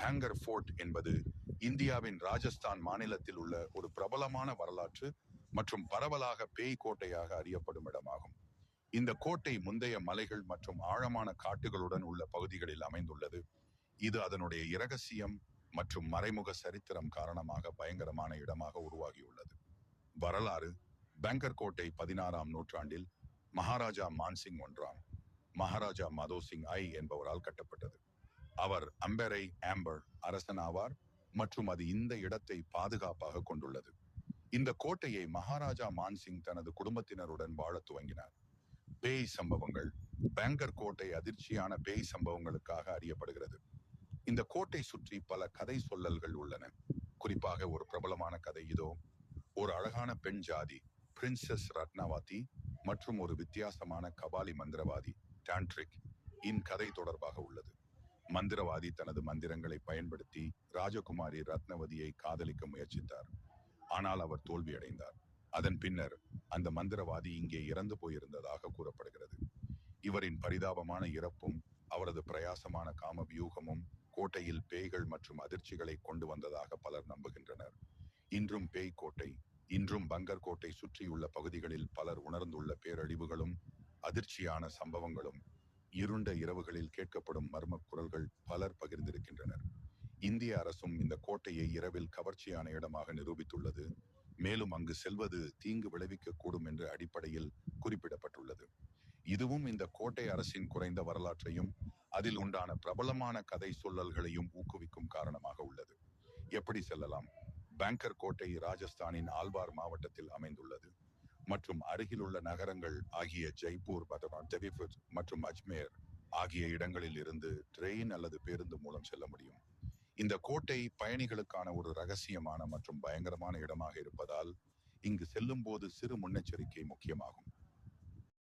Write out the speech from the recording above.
Banker fort என்பது இந்தியாவின் ராஜஸ்தான் மாநிலத்தில் உள்ள ஒரு பிரபலமான வரலாற்று மற்றும் பரவலாக பேய் கோட்டையாக அறியப்படும் இடமாகும். இந்த கோட்டை முந்தைய மலைகள் மற்றும் ஆழமான காட்டுகளுடன் உள்ள பகுதிகளில் அமைந்துள்ளது. இது அதனுடைய இரகசியம் மற்றும் மறைமுக சரித்திரம் காரணமாக பயங்கரமான இடமாக உருவாகியுள்ளது. வரலாறு பேங்கர் கோட்டை பதினாறாம் நூற்றாண்டில் மகாராஜா மான்சிங் ஒன்றாம் மகாராஜா மதோசிங் ஐ என்பவரால் கட்டப்பட்டது. அவர் அம்பெரை ஆம்பர் அரசன் ஆவார் மற்றும் அது இந்த இடத்தை பாதுகாப்பாக கொண்டுள்ளது. இந்த கோட்டையை மகாராஜா மான்சிங் தனது குடும்பத்தினருடன் வாழத் துவங்கினார். பேய் சம்பவங்கள் பேங்கர் கோட்டை அதிர்ச்சியான பேய் சம்பவங்களுக்காக அறியப்படுகிறது. இந்த கோட்டை சுற்றி பல கதை சொல்லல்கள் உள்ளன. குறிப்பாக ஒரு பிரபலமான கதை இதோ. ஒரு அழகான பெண் ஜாதி பிரின்சஸ் ரத்னாவாதி மற்றும் ஒரு வித்தியாசமான கபாலி மந்திரவாதி டான்ட்ரிக் இன் கதை தொடர்பாக உள்ளது. மந்திரவாதி தனது மந்திரங்களை பயன்படுத்தி ராஜகுமாரி ரத்னவதியை காதலிக்க முயற்சித்தார். ஆனால் அவர் தோல்வியடைந்தார் அதன் பின்னர் அந்த மந்திரவாதி இங்கே இறந்து போயிருந்ததாக கூறப்படுகிறது. இவரின் பரிதாபமான இறப்பும் அவரது பிரயாசமான காம வியூகமும் கோட்டையில் பேய்கள் மற்றும் அதிர்ச்சிகளை கொண்டு வந்ததாக பலர் நம்புகின்றனர். இன்றும் பேய் கோட்டை இன்றும் பங்கர் கோட்டை சுற்றியுள்ள பகுதிகளில் பலர் உணர்ந்துள்ள பேரழிவுகளும் அதிர்ச்சியான சம்பவங்களும் இருண்ட இரவுகளில் கேட்கப்படும் மர்ம குரல்கள் பலர் பகிர்ந்திருக்கின்றனர். இந்திய அரசும் இந்த கோட்டையை இரவில் கவர்ச்சியான இடமாக நிரூபித்துள்ளது. மேலும் அங்கு செல்வது தீங்கு விளைவிக்க கூடும் என்ற அடிப்படையில் குறிப்பிடப்பட்டுள்ளது. இதுவும் இந்த கோட்டை அரசின் குறைந்த வரலாற்றையும் அதில் உண்டான பிரபலமான கதை சொல்லல்களையும் ஊக்குவிக்கும் காரணமாக உள்ளது. எப்படி செல்லலாம்? பேங்கர் கோட்டை ராஜஸ்தானின் ஆல்வார் மாவட்டத்தில் அமைந்துள்ளது. மற்றும் அருகிலுள்ள நகரங்கள் ஆகிய ஜெய்ப்பூர் பதவான் மற்றும் அஜ்மேர் ஆகிய இடங்களில் இருந்து ட்ரெயின் அல்லது பேருந்து மூலம் செல்ல முடியும். இந்த கோட்டை பயணிகளுக்கான ஒரு ரகசியமான மற்றும் பயங்கரமான இடமாக இருப்பதால் இங்கு செல்லும் போது சிறு முன்னெச்சரிக்கை முக்கியமாகும்.